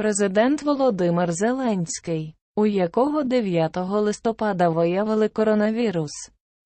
Президент Володимир Зеленський, у якого 9 листопада виявили коронавірус,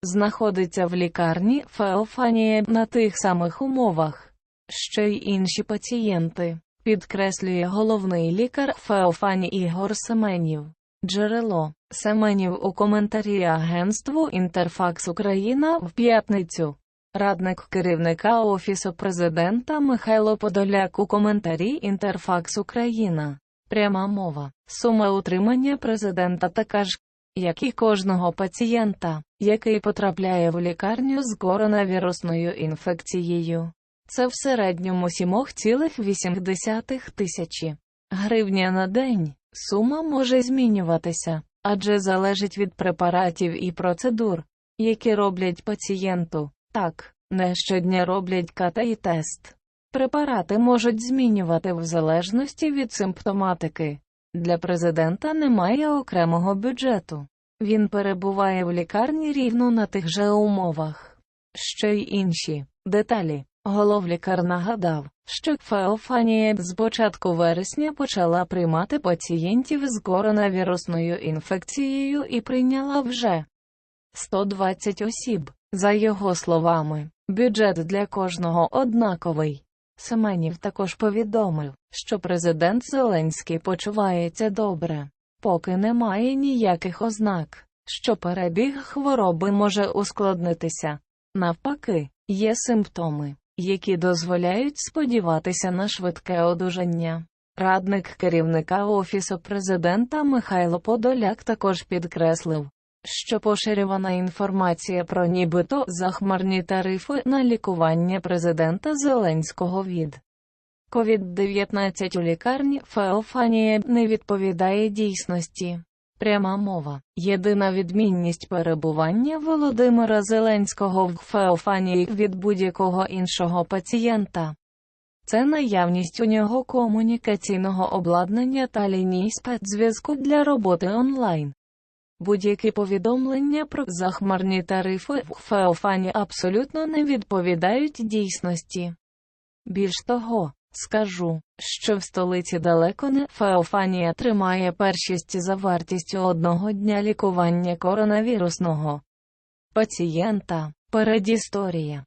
знаходиться в лікарні Феофанія на тих самих умовах, що й інші пацієнти, підкреслює головний лікар Феофані Ігор Семенів. Джерело Семенів у коментарі агентству Інтерфакс Україна в п'ятницю. Радник керівника Офісу президента Михайло Подоляк у коментарі Інтерфакс Україна. Пряма мова. Сума утримання президента така ж, як і кожного пацієнта, який потрапляє в лікарню з коронавірусною інфекцією. Це в середньому 7,8 тисячі гривня на день. Сума може змінюватися, адже залежить від препаратів і процедур, які роблять пацієнту. Так, не щодня роблять КТ і тест. Препарати можуть змінювати в залежності від симптоматики. Для президента немає окремого бюджету. Він перебуває в лікарні рівно на тих же умовах. Що й інші деталі. Головлікар нагадав, що Феофанія з початку вересня почала приймати пацієнтів з коронавірусною інфекцією і прийняла вже 120 осіб. За його словами, бюджет для кожного однаковий. Семенів також повідомив, що президент Зеленський почувається добре, поки немає ніяких ознак, що перебіг хвороби може ускладнитися. Навпаки, є симптоми, які дозволяють сподіватися на швидке одужання. Радник керівника Офісу президента Михайло Подоляк також підкреслив, що поширювана інформація про нібито захмарні тарифи на лікування президента Зеленського від COVID-19 у лікарні Феофанія не відповідає дійсності. Пряма мова. Єдина відмінність перебування Володимира Зеленського в Феофанії від будь-якого іншого пацієнта. Це наявність у нього комунікаційного обладнання та ліній спецзв'язку для роботи онлайн. Будь-які повідомлення про захмарні тарифи в Феофані абсолютно не відповідають дійсності. Більш того, скажу, що в столиці далеко не Феофанія тримає першість за вартістю одного дня лікування коронавірусного пацієнта. Передісторія